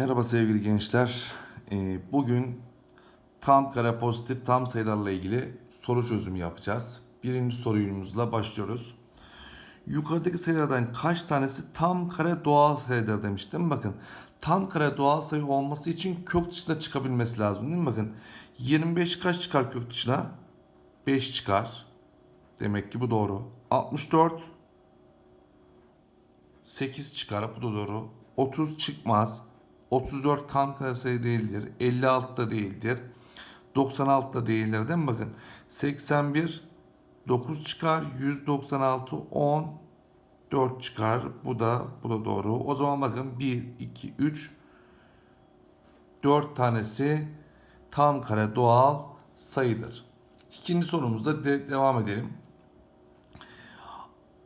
Merhaba sevgili gençler. Ee, Bugün tam kare pozitif tam sayılarla ilgili soru çözümü yapacağız. Birinci sorumuzla başlıyoruz. Yukarıdaki sayılardan kaç tanesi tam kare doğal sayıdır demiştim. Bakın tam kare doğal sayı olması için kök dışına çıkabilmesi lazım değil mi? Bakın 25 kaç çıkar kök dışına? 5 çıkar. Demek ki bu doğru. 64 8 çıkar. Bu da doğru. 30 çıkmaz. 34 tam kare sayı değildir. 56 da değildir. 96 da değildir değil mi? Bakın 81 9 çıkar. 196 10 4 çıkar. Bu da bu da doğru. O zaman bakın 1 2 3 4 tanesi tam kare doğal sayıdır. İkinci sorumuzda de- devam edelim.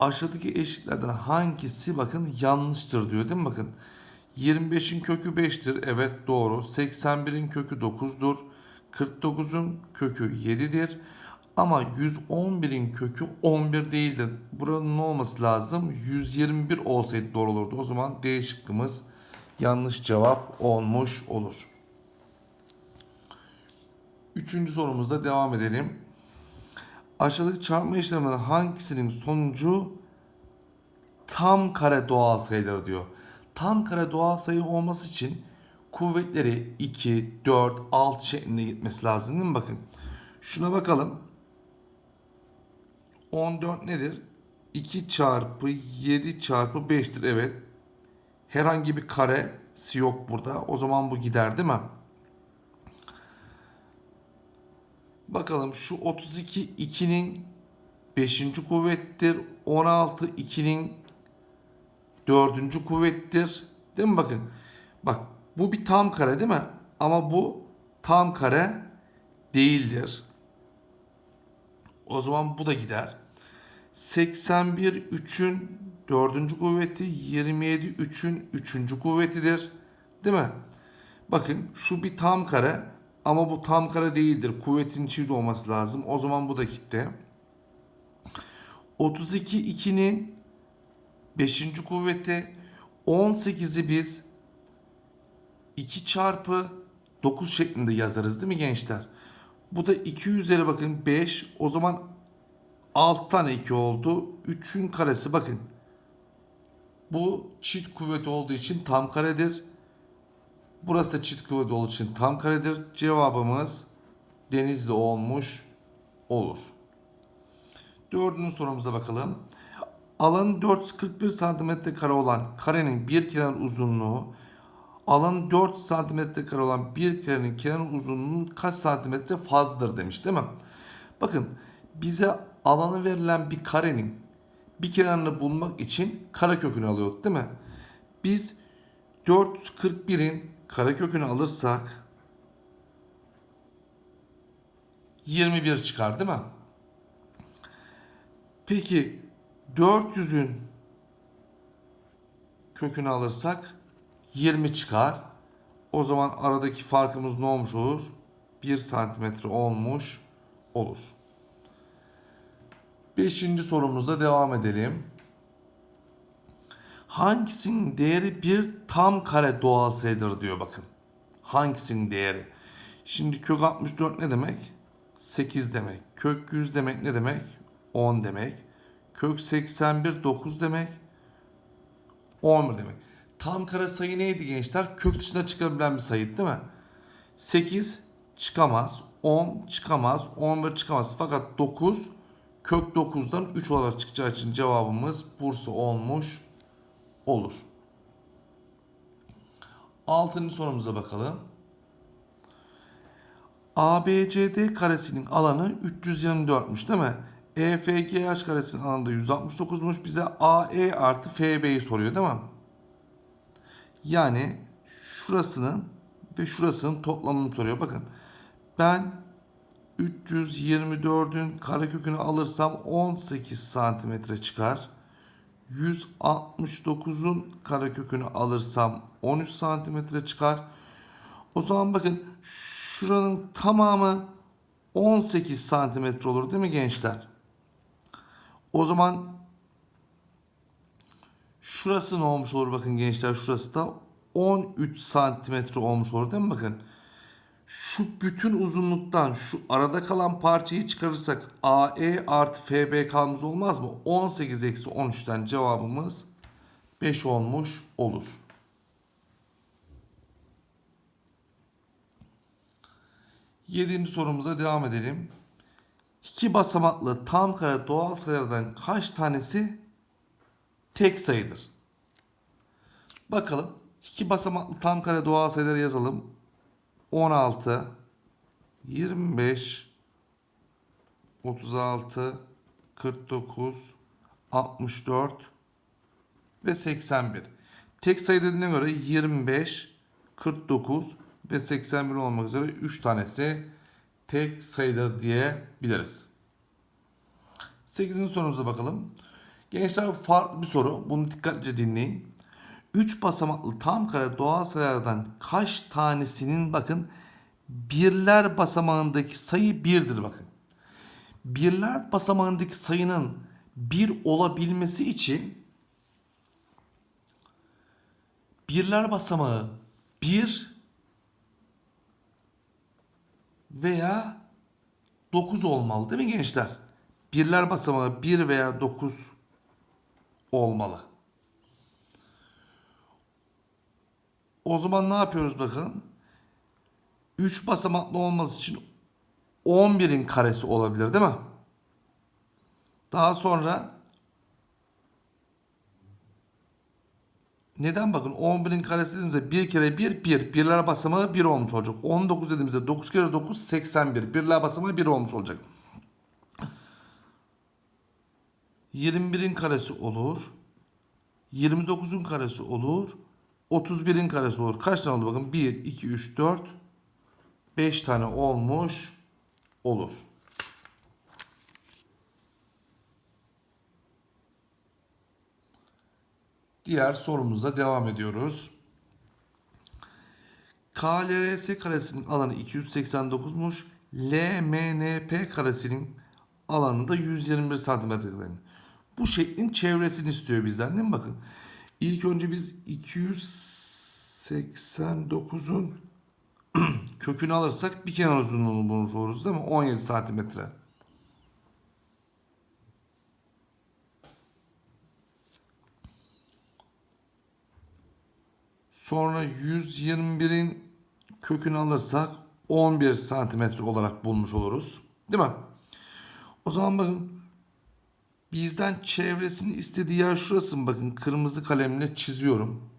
Aşağıdaki eşitlerden hangisi bakın yanlıştır diyor değil mi? Bakın 25'in kökü 5'tir. Evet doğru. 81'in kökü 9'dur. 49'un kökü 7'dir. Ama 111'in kökü 11 değildir. Buranın ne olması lazım? 121 olsaydı doğru olurdu. O zaman D şıkkımız yanlış cevap olmuş olur. Üçüncü sorumuzda devam edelim. Aşağıdaki çarpma işleminden hangisinin sonucu tam kare doğal sayıları diyor. Tam kare doğal sayı olması için kuvvetleri 2, 4, 6 şeklinde gitmesi lazım değil mi? Bakın şuna bakalım. 14 nedir? 2 çarpı 7 çarpı 5'tir evet. Herhangi bir karesi yok burada. O zaman bu gider değil mi? Bakalım şu 32 2'nin 5. kuvvettir. 16 2'nin 4. kuvvettir. Değil mi bakın? Bak bu bir tam kare değil mi? Ama bu tam kare değildir. O zaman bu da gider. 81 3'ün 4. kuvveti 27 3'ün 3. kuvvetidir. Değil mi? Bakın şu bir tam kare ama bu tam kare değildir. Kuvvetin çift olması lazım. O zaman bu da gitti. 32 2'nin 5. kuvveti 18'i biz 2 çarpı 9 şeklinde yazarız değil mi gençler? Bu da 2 üzeri bakın 5. O zaman 6 tane 2 oldu. 3'ün karesi bakın. Bu çift kuvvet olduğu için tam karedir. Burası da çift kuvvet olduğu için tam karedir. Cevabımız denizli olmuş olur. Dördüncü sorumuza bakalım. Alanı 441 cm kare olan karenin bir kenar uzunluğu alanı 4 cm kare olan bir karenin kenar uzunluğunun kaç santimetre fazladır demiş değil mi? Bakın bize alanı verilen bir karenin bir kenarını bulmak için kare kökünü alıyorduk değil mi? Biz 441'in kare kökünü alırsak 21 çıkar değil mi? Peki 400'ün kökünü alırsak 20 çıkar. O zaman aradaki farkımız ne olmuş olur? 1 santimetre olmuş olur. Beşinci sorumuza devam edelim. Hangisinin değeri bir tam kare doğal sayıdır diyor bakın. Hangisinin değeri? Şimdi kök 64 ne demek? 8 demek. Kök 100 demek ne demek? 10 demek. Kök 81 9 demek. 11 demek. Tam kare sayı neydi gençler? Kök dışına çıkabilen bir sayı değil mi? 8 çıkamaz. 10 çıkamaz. 11 çıkamaz. Fakat 9 kök 9'dan 3 olarak çıkacağı için cevabımız Bursa olmuş olur. Altıncı sorumuza bakalım. ABCD karesinin alanı 324'müş değil mi? EFGH karesinin alanı da 169'muş. Bize AE artı FB'yi soruyor değil mi? Yani şurasının ve şurasının toplamını soruyor. Bakın ben 324'ün karekökünü alırsam 18 santimetre çıkar. 169'un karekökünü alırsam 13 santimetre çıkar. O zaman bakın şuranın tamamı 18 santimetre olur değil mi gençler? O zaman şurası ne olmuş olur bakın gençler şurası da 13 santimetre olmuş olur değil mi? Bakın. Şu bütün uzunluktan şu arada kalan parçayı çıkarırsak AE artı FB kalmamız olmaz mı? 18 eksi 13'ten cevabımız 5 olmuş olur. Yedinci sorumuza devam edelim. İki basamaklı tam kare doğal sayılardan kaç tanesi tek sayıdır? Bakalım. İki basamaklı tam kare doğal sayıları yazalım. 16 25 36 49 64 ve 81. Tek sayı dediğine göre 25 49 ve 81 olmak üzere 3 tanesi tek sayıdır diyebiliriz. 8. sorumuza bakalım. Gençler farklı bir soru. Bunu dikkatlice dinleyin. 3 basamaklı tam kare doğal sayılardan kaç tanesinin bakın birler basamağındaki sayı 1'dir bakın. Birler basamağındaki sayının 1 olabilmesi için birler basamağı 1 veya 9 olmalı değil mi gençler? Birler basamağı 1 veya 9 olmalı. O zaman ne yapıyoruz bakın? 3 basamaklı olması için 11'in karesi olabilir değil mi? Daha sonra neden bakın 11'in karesi dediğimizde 1 kere 1 1. Birler basamağı 1 olmuş olacak. 19 dediğimizde 9 kere 9 81. Birler basamağı 1 olmuş olacak. 21'in karesi olur. 29'un karesi olur. 31'in karesi olur. Kaç tane oldu bakın? 1, 2, 3, 4, 5 tane olmuş olur. Diğer sorumuza devam ediyoruz. KLRS karesinin alanı 289'muş. LMNP karesinin alanı da 121 santimetre. Bu şeklin çevresini istiyor bizden değil mi? Bakın. İlk önce biz 289'un kökünü alırsak bir kenar uzunluğunu bulmuş oluruz değil mi? 17 santimetre. Sonra 121'in kökünü alırsak 11 santimetre olarak bulmuş oluruz. Değil mi? O zaman bakın bizden çevresini istediği yer şurası? Bakın kırmızı kalemle çiziyorum.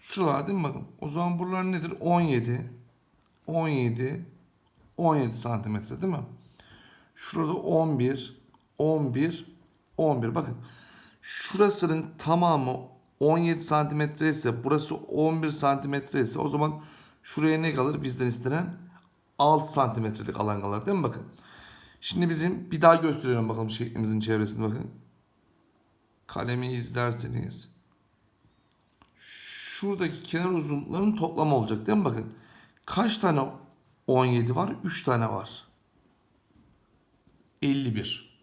Şuralar değil mi bakın? O zaman buralar nedir? 17, 17, 17 santimetre değil mi? Şurada 11, 11, 11. Bakın şurasının tamamı 17 santimetre ise burası 11 santimetre ise o zaman şuraya ne kalır? Bizden istenen 6 santimetrelik alan kalır değil mi? Bakın. Şimdi bizim bir daha gösteriyorum bakalım şeklimizin çevresini bakın. Kalemi izlerseniz şuradaki kenar uzunluklarının toplamı olacak değil mi? Bakın. Kaç tane 17 var? 3 tane var. 51.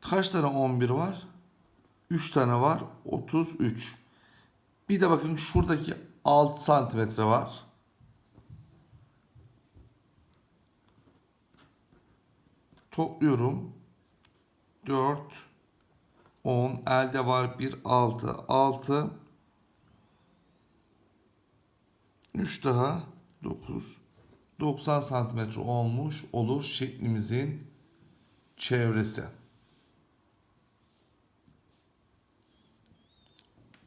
Kaç tane 11 var? 3 tane var. 33. Bir de bakın şuradaki 6 santimetre var. Topluyorum. 4 10 elde var 1 6 6 3 daha 9 90 santimetre olmuş olur şeklimizin çevresi.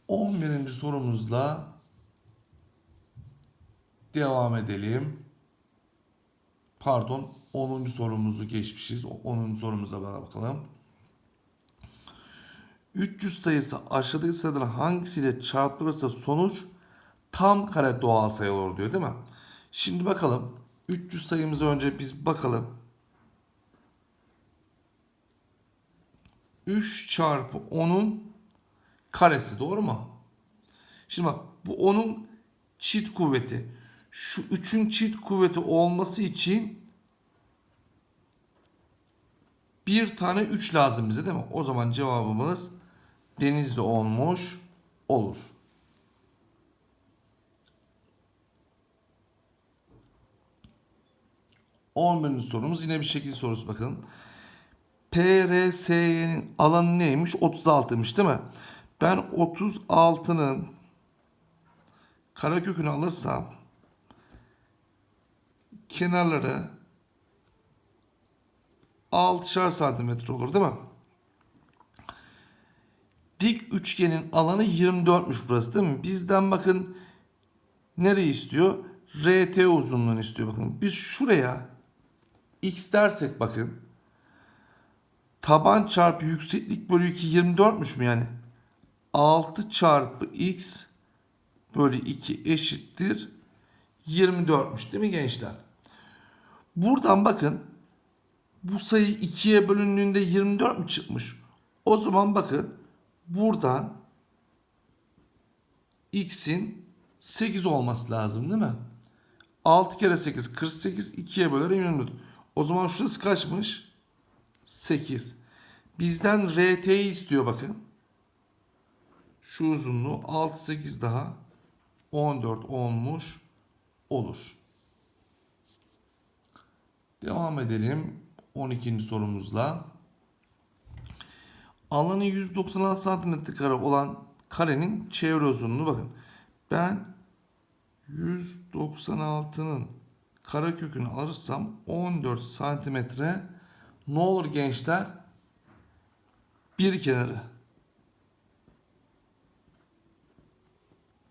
11. sorumuzla devam edelim. Pardon 10. sorumuzu geçmişiz. 10. sorumuza bakalım. 300 sayısı aşağıdaki sayıların hangisiyle çarpılırsa sonuç tam kare doğal sayı olur diyor değil mi? Şimdi bakalım. 300 sayımızı önce biz bakalım. 3 çarpı 10'un karesi doğru mu? Şimdi bak bu 10'un çift kuvveti. Şu 3'ün çift kuvveti olması için bir tane 3 lazım bize değil mi? O zaman cevabımız denizli olmuş olur. On birinci sorumuz yine bir şekil sorusu bakın. PRS'nin alanı neymiş? 36'ymış değil mi? Ben 36'nın karekökünü alırsam kenarları 6'şar santimetre olur değil mi? Dik üçgenin alanı 24'müş burası değil mi? Bizden bakın nereyi istiyor? RT uzunluğunu istiyor bakın. Biz şuraya x dersek bakın taban çarpı yükseklik bölü 2 24'müş mü yani? 6 çarpı x bölü 2 eşittir 24'müş değil mi gençler? Buradan bakın bu sayı 2'ye bölündüğünde 24 mü çıkmış? O zaman bakın buradan x'in 8 olması lazım değil mi? 6 kere 8 48 2'ye böler 24. O zaman şurası kaçmış? 8. Bizden RT'yi istiyor bakın. Şu uzunluğu 6 8 daha 14 olmuş olur. Devam edelim 12. sorumuzla. Alanı 196 santimetre kare olan karenin çevre uzunluğu bakın. Ben 196'nın karekökünü alırsam 14 santimetre ne olur gençler? Bir kenarı.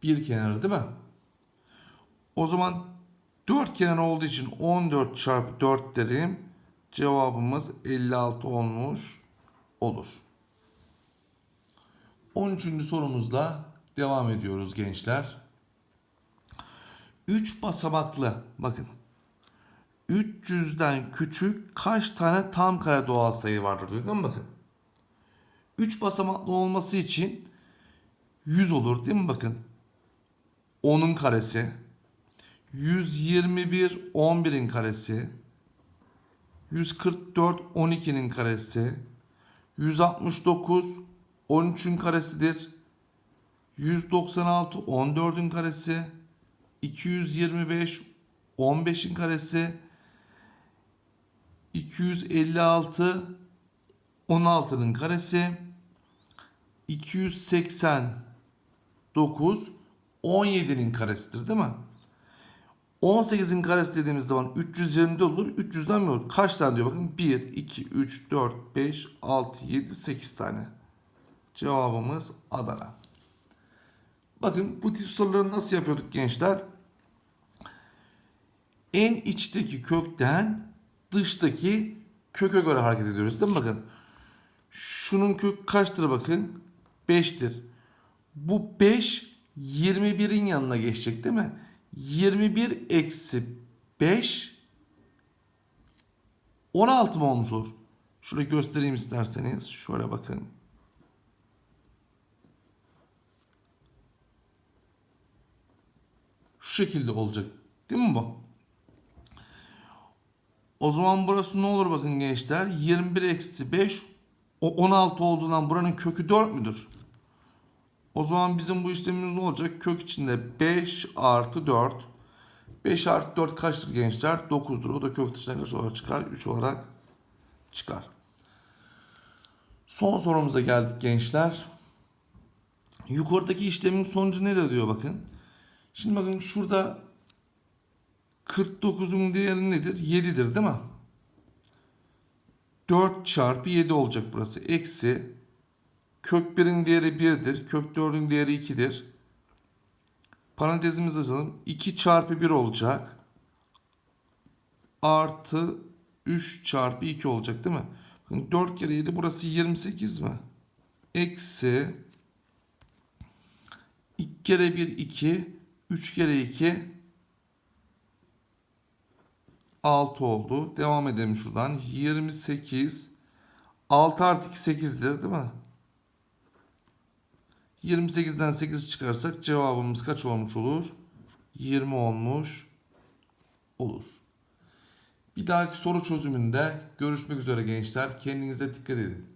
Bir kenarı değil mi? O zaman 4 kenar olduğu için 14 çarpı 4 derim. Cevabımız 56 olmuş olur. 13. sorumuzla devam ediyoruz gençler. 3 basamaklı bakın. 300'den küçük kaç tane tam kare doğal sayı vardır diyor. Değil mi bakın. 3 basamaklı olması için 100 olur değil mi? Bakın. 10'un karesi. 121 11'in karesi. 144 12'nin karesi. 169 13'ün karesidir. 196 14'ün karesi. 225 15'in karesi 256 16'nın karesi 289 17'nin karesidir değil mi? 18'in karesi dediğimiz zaman 320'de olur. 300'den mi olur? Kaç tane diyor bakın. 1, 2, 3, 4, 5, 6, 7, 8 tane. Cevabımız Adana. Bakın bu tip soruları nasıl yapıyorduk gençler? En içteki kökten dıştaki köke göre hareket ediyoruz değil mi? Bakın. Şunun kök kaçtır bakın? 5'tir. Bu 5 21'in yanına geçecek değil mi? 21 eksi 5 16 mı olmuş olur? Şurayı göstereyim isterseniz. Şöyle bakın. Şu şekilde olacak. Değil mi bu? O zaman burası ne olur bakın gençler. 21 eksi 5 o 16 olduğundan buranın kökü 4 müdür? O zaman bizim bu işlemimiz ne olacak? Kök içinde 5 artı 4. 5 artı 4 kaçtır gençler? 9'dur. O da kök dışına kaç olarak çıkar? 3 olarak çıkar. Son sorumuza geldik gençler. Yukarıdaki işlemin sonucu ne de diyor bakın. Şimdi bakın şurada 49'un değeri nedir? 7'dir değil mi? 4 çarpı 7 olacak burası. Eksi kök 1'in değeri 1'dir. Kök 4'ün değeri 2'dir. Parantezimizi yazalım. 2 çarpı 1 olacak. Artı 3 çarpı 2 olacak değil mi? Bakın 4 kere 7 burası 28 mi? Eksi 2 kere 1 2 3 kere 2 6 oldu. Devam edelim şuradan. 28 6 artı 2 8'dir değil mi? 28'den 8 çıkarsak cevabımız kaç olmuş olur? 20 olmuş olur. Bir dahaki soru çözümünde görüşmek üzere gençler. Kendinize dikkat edin.